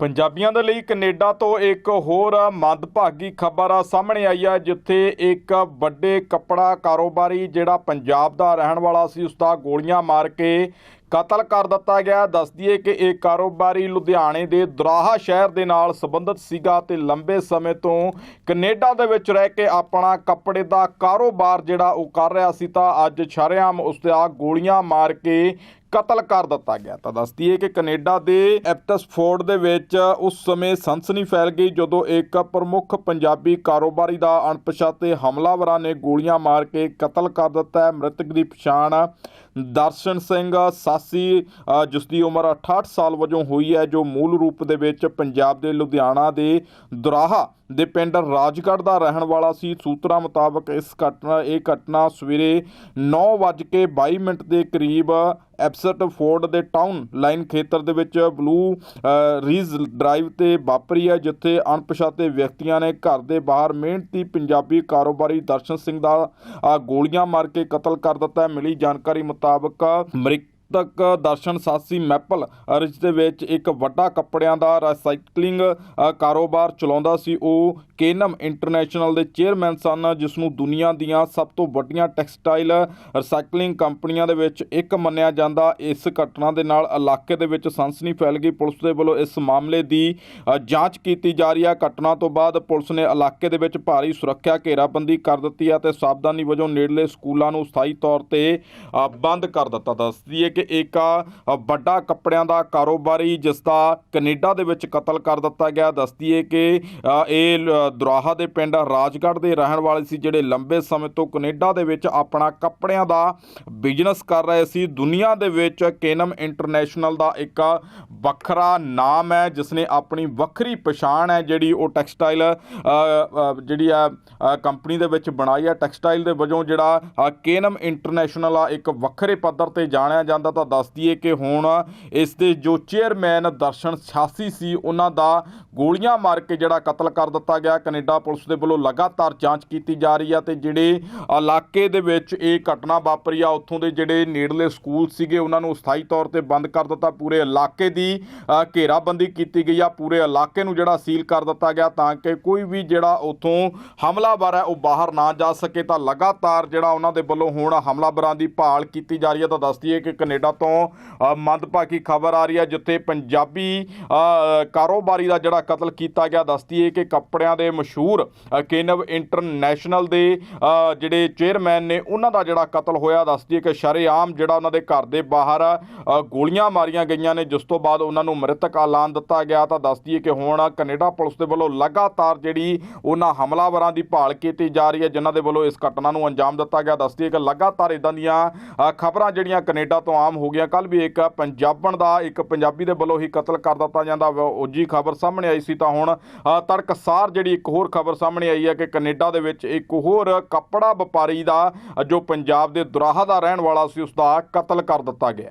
ਪੰਜਾਬੀਆਂ ਦੇ ਲਈ ਕੈਨੇਡਾ ਤੋਂ ਇੱਕ ਹੋਰ ਮੰਦਭਾਗੀ ਖਬਰ ਸਾਹਮਣੇ ਆਈ ਹੈ, ਜਿੱਥੇ ਇੱਕ ਵੱਡੇ ਕੱਪੜਾ ਕਾਰੋਬਾਰੀ ਜਿਹੜਾ ਪੰਜਾਬ ਦਾ ਰਹਿਣ ਵਾਲਾ ਸੀ, ਉਸ ਦਾ ਗੋਲੀਆਂ ਮਾਰ ਕੇ ਕਤਲ ਕਰ ਦਿੱਤਾ ਗਿਆ। ਦੱਸ ਦਈਏ ਕਿ ਇਹ ਕਾਰੋਬਾਰੀ ਲੁਧਿਆਣੇ ਦੇ ਦਰਾਹਾ ਸ਼ਹਿਰ ਦੇ ਨਾਲ ਸੰਬੰਧਿਤ ਸੀਗਾ ਤੇ ਲੰਬੇ ਸਮੇਂ ਤੋਂ ਕੈਨੇਡਾ ਦੇ ਵਿੱਚ ਰਹਿ ਕੇ ਆਪਣਾ ਕੱਪੜੇ ਦਾ ਕਾਰੋਬਾਰ ਜਿਹੜਾ ਉਹ ਕਰ ਰਿਹਾ ਸੀ, ਤਾਂ ਅੱਜ ਸ਼ਰਿਆਮ ਉਸ ਦਾ ਗੋਲੀਆਂ ਮਾਰ ਕੇ ਕਤਲ ਕਰ ਦਿੱਤਾ ਗਿਆ। ਤਾਂ ਦੱਸ ਦਈਏ ਕਿ ਕੈਨੇਡਾ ਦੇ ਐਪਟਸਫੋਰਡ ਦੇ ਵਿੱਚ ਉਸ ਸਮੇਂ ਸਨਸਨੀ ਫੈਲ ਗਈ ਜਦੋਂ ਇੱਕ ਪ੍ਰਮੁੱਖ ਪੰਜਾਬੀ ਕਾਰੋਬਾਰੀ ਦਾ ਅਣਪਛਾਤੇ ਹਮਲਾਵਰਾਂ ਨੇ ਗੋਲੀਆਂ ਮਾਰ ਕੇ ਕਤਲ ਕਰ ਦਿੱਤਾ। ਹੈ ਮ੍ਰਿਤਕ ਦੀ ਪਛਾਣ ਦਰਸ਼ਨ ਸਿੰਘ ਸਾਸੀ ਜਿਸ ਦੀ ਉਮਰ 68 ਸਾਲ ਵਜੋਂ ਹੋਈ ਹੈ, ਜੋ ਮੂਲ ਰੂਪ ਦੇ ਵਿੱਚ ਪੰਜਾਬ ਦੇ ਲੁਧਿਆਣਾ ਦੇ ਦੁਰਾਹਾ ਦੇ ਪਿੰਡ ਰਾਜਗੜ੍ਹ ਦਾ ਰਹਿਣ ਵਾਲਾ ਸੀ। ਸੂਤਰਾਂ ਮੁਤਾਬਕ ਇਸ ਘਟਨਾ, ਇਹ ਘਟਨਾ ਸਵੇਰੇ 9:22 ਮਿੰਟ ਦੇ ਕਰੀਬ ਐਬਸਟ ਫੋਰਡ ਦੇ ਟਾਊਨ ਲਾਈਨ ਖੇਤਰ ਦੇ ਵਿੱਚ ਬਲੂ ਰੀਜ਼ ਡਰਾਈਵ ਤੇ ਵਾਪਰੀ ਹੈ, ਜਿੱਥੇ ਅਣਪਛਾਤੇ ਵਿਅਕਤੀਆਂ ਨੇ ਘਰ ਦੇ ਬਾਹਰ ਮਿਹਨਤੀ ਪੰਜਾਬੀ ਕਾਰੋਬਾਰੀ ਦਰਸ਼ਨ ਸਿੰਘ ਦਾ ਗੋਲੀਆਂ ਮਾਰ ਕੇ ਕਤਲ ਕਰ ਦਿੱਤਾ ਮਿਲੀ ਜਾਣਕਾਰੀ ਮੁਤਾਬਕ ਅਮਰੀਕ ਤੱਕ ਦਰਸ਼ਨ ਸਾਸੀ ਮੈਪਲ ਰਿਜ ਦੇ ਵਿੱਚ ਇੱਕ ਵੱਡਾ ਕੱਪੜਿਆਂ ਦਾ ਰੀਸਾਈਕਲਿੰਗ ਕਾਰੋਬਾਰ ਚਲਾਉਂਦਾ ਸੀ। ਉਹ ਕੇਨਮ ਇੰਟਰਨੈਸ਼ਨਲ ਦੇ ਚੇਅਰਮੈਨ ਸਨ ਜਿਸ ਨੂੰ ਦੁਨੀਆ ਦੀਆਂ ਸਭ ਤੋਂ ਵੱਡੀਆਂ ਟੈਕਸਟਾਈਲ ਰੀਸਾਈਕਲਿੰਗ ਕੰਪਨੀਆਂ ਦੇ ਵਿੱਚ ਇੱਕ ਮੰਨਿਆ ਜਾਂਦਾ। ਇਸ ਘਟਨਾ ਦੇ ਨਾਲ ਇਲਾਕੇ ਦੇ ਵਿੱਚ ਸਨਸਨੀ ਫੈਲ ਗਈ। ਪੁਲਿਸ ਦੇ ਵੱਲੋਂ ਇਸ ਮਾਮਲੇ ਦੀ ਜਾਂਚ ਕੀਤੀ ਜਾ ਰਹੀ ਹੈ। ਘਟਨਾ ਤੋਂ ਬਾਅਦ ਪੁਲਿਸ ਨੇ ਇਲਾਕੇ ਦੇ ਵਿੱਚ ਭਾਰੀ ਸੁਰੱਖਿਆ ਘੇਰਾਬੰਦੀ ਕਰ ਦਿੱਤੀ ਹੈ ਤੇ ਸਾਵਧਾਨੀ ਵਜੋਂ ਨੇੜਲੇ ਸਕੂਲਾਂ ਨੂੰ ਸਥਾਈ ਤੌਰ ਤੇ ਬੰਦ ਕਰ ਦਿੱਤਾ। ਦੱਸਦੀ ਹੈ ਕਿ ਇੱਕ ਵੱਡਾ ਕੱਪੜਿਆਂ ਦਾ ਕਾਰੋਬਾਰੀ, ਜਿਸ ਦਾ ਕੈਨੇਡਾ ਦੇ ਵਿੱਚ ਕਤਲ ਕਰ ਦਿੱਤਾ ਗਿਆ। ਦੱਸਦੀ ਹੈ ਕਿ ਇਹ ਲ- ਦੁਰਾਹਾ ਦੇ ਪਿੰਡ ਰਾਜਗੜ੍ਹ ਦੇ ਰਹਿਣ ਵਾਲੇ ਸੀ, ਜਿਹੜੇ ਲੰਬੇ ਸਮੇਂ ਤੋਂ ਕੈਨੇਡਾ ਦੇ ਵਿੱਚ ਆਪਣਾ ਕੱਪੜਿਆਂ ਦਾ ਬਿਜ਼ਨਸ ਕਰ ਰਹੇ ਸੀ। ਦੁਨੀਆ ਦੇ ਵਿੱਚ ਕੇਨਮ ਇੰਟਰਨੈਸ਼ਨਲ ਦਾ ਇੱਕ ਵੱਖਰਾ ਨਾਮ ਹੈ ਜਿਸ ਨੇ ਆਪਣੀ ਵੱਖਰੀ ਪਛਾਣ ਹੈ, ਜਿਹੜੀ ਉਹ ਟੈਕਸਟਾਈਲ ਜਿਹੜੀ ਆ ਕੰਪਨੀ ਦੇ ਵਿੱਚ ਬਣਾਈ ਹੈ। ਟੈਕਸਟਾਈਲ ਦੇ ਵਜੋਂ ਜਿਹੜਾ ਕੇਨਮ ਇੰਟਰਨੈਸ਼ਨਲ ਆ, ਇੱਕ ਵੱਖਰੇ ਪੱਧਰ ਤੇ ਜਾਣਿਆ ਜਾਂਦਾ ਤਾਂ ਦੱਸ ਦਈਏ ਕਿ ਹੁਣ ਇਸ ਦੇ ਜੋ ਚੇਅਰਮੈਨ ਦਰਸ਼ਨ ਛਾਸੀ ਸੀ ਉਹਨਾਂ ਦਾ ਗੋਲੀਆਂ ਮਾਰ ਕੇ ਜਿਹੜਾ ਕਤਲ ਕਰ ਦਿੱਤਾ ਗਿਆ। ਕੈਨੇਡਾ ਪੁਲਿਸ ਦੇ ਵੱਲੋਂ ਲਗਾਤਾਰ ਜਾਂਚ ਕੀਤੀ ਜਾ ਰਹੀ ਹੈ ਤੇ ਜਿਹੜੇ ਇਲਾਕੇ ਦੇ ਵਿੱਚ ਇਹ ਘਟਨਾ ਵਾਪਰੀ ਆ, ਉੱਥੋਂ ਦੇ ਜਿਹੜੇ ਨੇੜਲੇ ਸਕੂਲ ਸੀਗੇ, ਉਹਨਾਂ ਨੂੰ ਸਥਾਈ ਤੌਰ ਤੇ ਬੰਦ ਕਰ ਦਿੱਤਾ। ਪੂਰੇ ਇਲਾਕੇ ਦੀ ਘੇਰਾਬੰਦੀ ਕੀਤੀ ਗਈ ਆ। ਪੂਰੇ ਇਲਾਕੇ ਨੂੰ ਜਿਹੜਾ ਸੀਲ ਕਰ ਦਿੱਤਾ ਗਿਆ ਤਾਂ ਕਿ ਕੋਈ ਵੀ ਜਿਹੜਾ ਉੱਥੋਂ ਹਮਲਾਵਰ ਹੈ, ਉਹ ਬਾਹਰ ਨਾ ਜਾ ਸਕੇ। ਤਾਂ ਲਗਾਤਾਰ ਜਿਹੜਾ ਉਹਨਾਂ ਦੇ ਵੱਲੋਂ ਹੁਣ ਹਮਲਾਵਰਾਂ ਦੀ ਭਾਲ ਕੀਤੀ ਜਾ ਰਹੀ ਹੈ ਤਾਂ ਦੱਸ ਦਈਏ ਕਿ ਕੈਨੇਡਾ ਤੋਂ ਮੰਦਭਾਗੀ ਖਬਰ ਆ ਰਹੀ ਹੈ ਜਿੱਥੇ ਪੰਜਾਬੀ ਕਾਰੋਬਾਰੀ ਦਾ ਜਿਹੜਾ ਕਤਲ ਕੀਤਾ ਗਿਆ। ਦੱਸ ਦਈਏ ਕਿ ਕੱਪੜਿਆਂ ਦੇ ਮਸ਼ਹੂਰ ਕੇਨਵ ਇੰਟਰਨੈਸ਼ਨਲ ਦੇ ਜਿਹੜੇ ਚੇਅਰਮੈਨ ਨੇ ਉਹਨਾਂ ਦਾ ਜਿਹੜਾ ਕਤਲ ਹੋਇਆ। ਦੱਸਦੀ ਦਈਏ ਕਿ ਸ਼ਰੇਆਮ ਜਿਹੜਾ ਉਹਨਾਂ ਦੇ ਘਰ ਦੇ ਬਾਹਰ ਗੋਲੀਆਂ ਮਾਰੀਆਂ ਗਈਆਂ ਨੇ ਜਿਸ ਤੋਂ ਬਾਅਦ ਉਹਨਾਂ ਨੂੰ ਮ੍ਰਿਤਕ ਐਲਾਨ ਦਿੱਤਾ ਗਿਆ। ਤਾਂ ਦੱਸ ਦਈਏ ਕਿ ਹੁਣ ਕੈਨੇਡਾ ਪੁਲਿਸ ਦੇ ਵੱਲੋਂ ਲਗਾਤਾਰ ਜਿਹੜੀ ਉਹਨਾਂ ਹਮਲਾਵਰਾਂ ਦੀ ਭਾਲ ਕੀਤੀ ਜਾ ਰਹੀ ਹੈ ਜਿਨ੍ਹਾਂ ਦੇ ਵੱਲੋਂ ਇਸ ਘਟਨਾ ਨੂੰ ਅੰਜਾਮ ਦਿੱਤਾ ਗਿਆ। ਦੱਸਦੀ ਹੈ ਕਿ ਲਗਾਤਾਰ ਇਦਾਂ ਦੀਆਂ ਖਬਰਾਂ ਜਿਹੜੀਆਂ ਕੈਨੇਡਾ ਤੋਂ ਆਮ ਹੋ ਗਈਆਂ। ਕੱਲ ਵੀ ਇੱਕ ਪੰਜਾਬਣ ਦਾ ਇੱਕ ਪੰਜਾਬੀ ਦੇ ਵੱਲੋਂ ਹੀ ਕਤਲ ਕਰ ਦਿੱਤਾ ਜਾਂਦਾ। ਵਾ, ਉਹ ਜੀ ਖਬਰ ਸਾਹਮਣੇ ਆਈ ਸੀ ਤਾਂ ਹੁਣ ਅ, ਤੜਕਸਾਰ ਜਿਹੜੀ ਇੱਕ ਹੋਰ ਖਬਰ ਸਾਹਮਣੇ ਆਈ ਹੈ ਕਿ ਕੈਨੇਡਾ ਦੇ ਵਿੱਚ ਇੱਕ ਹੋਰ ਕੱਪੜਾ ਵਪਾਰੀ ਦਾ ਜੋ ਪੰਜਾਬ ਦੇ ਦੁਰਾਹਾ ਦਾ ਰਹਿਣ ਵਾਲਾ ਸੀ ਉਸ ਦਾ ਕਤਲ ਕਰ ਦਿੱਤਾ ਗਿਆ